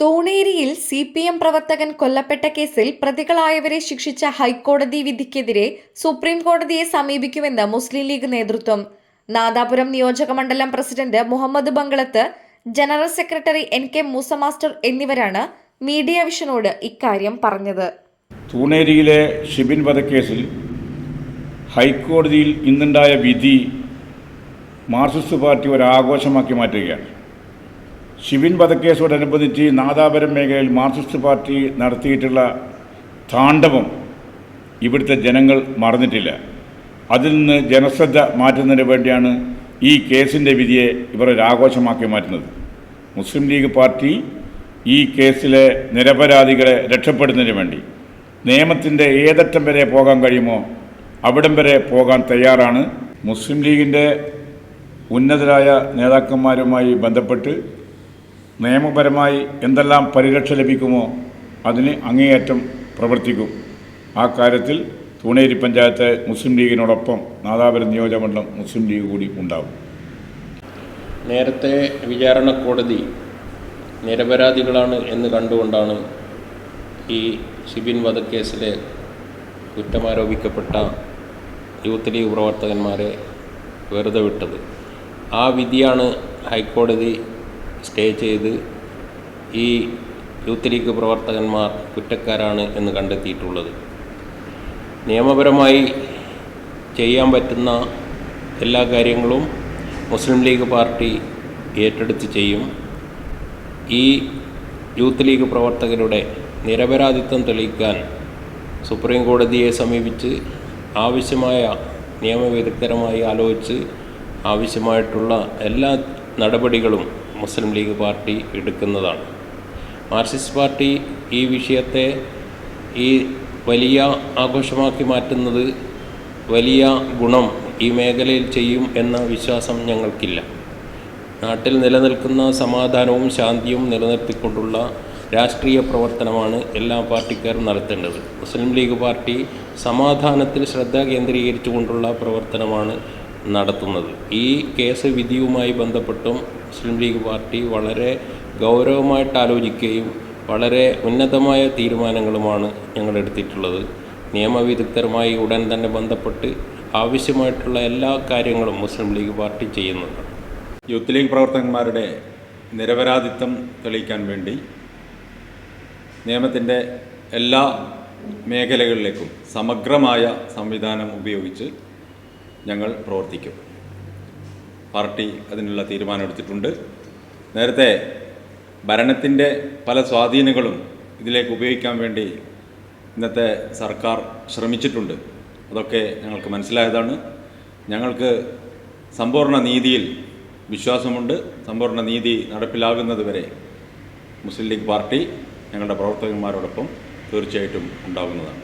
തൂണേരിയിൽ C P M പ്രവർത്തകൻ കൊല്ലപ്പെട്ട കേസിൽ പ്രതികളായവരെ ശിക്ഷിച്ച ഹൈക്കോടതി വിധിക്കെതിരെ സുപ്രീം കോടതിയെ സമീപിക്കുമെന്ന് മുസ്ലിം ലീഗ് നേതൃത്വം. നാദാപുരം നിയോജക മണ്ഡലം president Muhammad Bangalath general secretary N K Moosa master എന്നിവരാണ് മീഡിയ വിഷനോട് ഇക്കാര്യം പറഞ്ഞത്. തൂണേരിയിലെ ഷിബിൻ വധക്കേസിൽ ഹൈക്കോടതിയിൽ ഇന്നുണ്ടായ വിധി മാർക്സിസ്റ്റ് പാർട്ടി ഒരാഘോഷമാക്കി മാറ്റുകയാണ്. ഷിബിൻ വധക്കേസോടനുബന്ധിച്ച് നാദാപുരം മേഖലയിൽ മാർക്സിസ്റ്റ് പാർട്ടി നടത്തിയിട്ടുള്ള താണ്ഡവം ഇവിടുത്തെ ജനങ്ങൾ മറന്നിട്ടില്ല. അതിൽ നിന്ന് ജനശ്രദ്ധ മാറ്റുന്നതിന് വേണ്ടിയാണ് ഈ കേസിന്റെ വിധിയെ ഇവർ ഒരാഘോഷമാക്കി മാറ്റുന്നത്. മുസ്ലിം ലീഗ് പാർട്ടി ഈ കേസിലെ നിരപരാധികളെ രക്ഷപ്പെടുന്നതിന് വേണ്ടി നിയമത്തിന്റെ ഏതറ്റം വരെ പോകാൻ കഴിയുമോ അവിടം വരെ പോകാൻ തയ്യാറാണ്. മുസ്ലിം ലീഗിന്റെ ഉന്നതരായ നേതാക്കന്മാരുമായി ബന്ധപ്പെട്ട് നിയമപരമായി എന്തെല്ലാം പരിരക്ഷ ലഭിക്കുമോ അതിന് അങ്ങേയറ്റം പ്രവർത്തിക്കും. ആ കാര്യത്തിൽ തൂണേരി പഞ്ചായത്ത് മുസ്ലിം ലീഗിനോടൊപ്പം നാദാപുരം നിയോജകമണ്ഡലം മുസ്ലിം ലീഗ് കൂടി ഉണ്ടാകും നേരത്തെ വിചാരണ കോടതി നിരപരാധികളാണ് എന്ന് കണ്ടുകൊണ്ടാണ് ഈ ഷിബിൻ വധക്കേസിലെ കുറ്റമാരോപിക്കപ്പെട്ട യൂത്ത് ലീഗ് പ്രവർത്തകന്മാരെ വെറുതെ വിട്ടത്. ആ വിധിയാണ് ഹൈക്കോടതി സ്റ്റേ ചെയ്ത് ഈ യൂത്ത് ലീഗ് പ്രവർത്തകന്മാർ കുറ്റക്കാരാണ് എന്ന് കണ്ടെത്തിയിട്ടുള്ളത്. നിയമപരമായി ചെയ്യാൻ പറ്റുന്ന എല്ലാ കാര്യങ്ങളും മുസ്ലിം ലീഗ് പാർട്ടി ഏറ്റെടുത്ത് ചെയ്യും. ഈ യൂത്ത് ലീഗ് പ്രവർത്തകരുടെ നിരപരാധിത്വം തെളിയിക്കാൻ സുപ്രീം കോടതിയെ സമീപിച്ച് ആവശ്യമായ നിയമവിദഗ്ധരമായി ആലോചിച്ച് ആവശ്യമായിട്ടുള്ള എല്ലാ നടപടികളും മുസ്ലിം ലീഗ് പാർട്ടി എടുക്കുന്നതാണ്. മാർക്സിസ്റ്റ് പാർട്ടി ഈ വിഷയത്തെ ഈ വലിയ ആഘോഷമാക്കി മാറ്റുന്നത് വലിയ ഗുണം ഈ മേഖലയിൽ ചെയ്യും എന്ന വിശ്വാസം ഞങ്ങൾക്കില്ല. നാട്ടിൽ നിലനിൽക്കുന്ന സമാധാനവും ശാന്തിയും നിലനിർത്തിക്കൊണ്ടുള്ള രാഷ്ട്രീയ പ്രവർത്തനമാണ് എല്ലാ പാർട്ടിക്കാരും നടത്തേണ്ടത്. മുസ്ലിം ലീഗ് പാർട്ടി സമാധാനത്തിൽ ശ്രദ്ധ കേന്ദ്രീകരിച്ചുകൊണ്ടുള്ള പ്രവർത്തനമാണ് നടത്തുന്നത്. ഈ കേസ് വിധിയുമായി ബന്ധപ്പെട്ടും മുസ്ലിം ലീഗ് പാർട്ടി വളരെ ഗൗരവമായിട്ട് ആലോചിക്കുകയും വളരെ ഉന്നതമായ തീരുമാനങ്ങളുമാണ് ഞങ്ങൾ എടുത്തിട്ടുള്ളത്. നിയമവിദഗ്ധരുമായി ഉടൻ തന്നെ ബന്ധപ്പെട്ട് ആവശ്യമായിട്ടുള്ള എല്ലാ കാര്യങ്ങളും മുസ്ലിം ലീഗ് പാർട്ടി ചെയ്യുന്നുണ്ട്. യൂത്ത് ലീഗ് പ്രവർത്തകന്മാരുടെ നിരപരാധിത്വം തെളിയിക്കാൻ വേണ്ടി നിയമത്തിന്റെ എല്ലാ മേഖലകളിലേക്കും സമഗ്രമായ സംവിധാനം ഉപയോഗിച്ച് ഞങ്ങൾ പ്രവർത്തിക്കും. പാർട്ടി അതിനുള്ള തീരുമാനമെടുത്തിട്ടുണ്ട് നേരത്തെ ഭരണത്തിന്റെ പല സ്വാധീനങ്ങളും ഇതിലേക്ക് ഉപയോഗിക്കാൻ വേണ്ടി ഇന്നത്തെ സർക്കാർ ശ്രമിച്ചിട്ടുണ്ട്. അതൊക്കെ ഞങ്ങൾക്ക് മനസ്സിലായതാണ്. ഞങ്ങൾക്ക് സമ്പൂർണ നീതിയിൽ വിശ്വാസമുണ്ട്. സമ്പൂർണ നീതി നടപ്പിലാകുന്നതുവരെ മുസ്ലിം ലീഗ് പാർട്ടി ഞങ്ങളുടെ പ്രവർത്തകന്മാരോടൊപ്പം തീർച്ചയായിട്ടും ഉണ്ടാകുന്നതാണ്.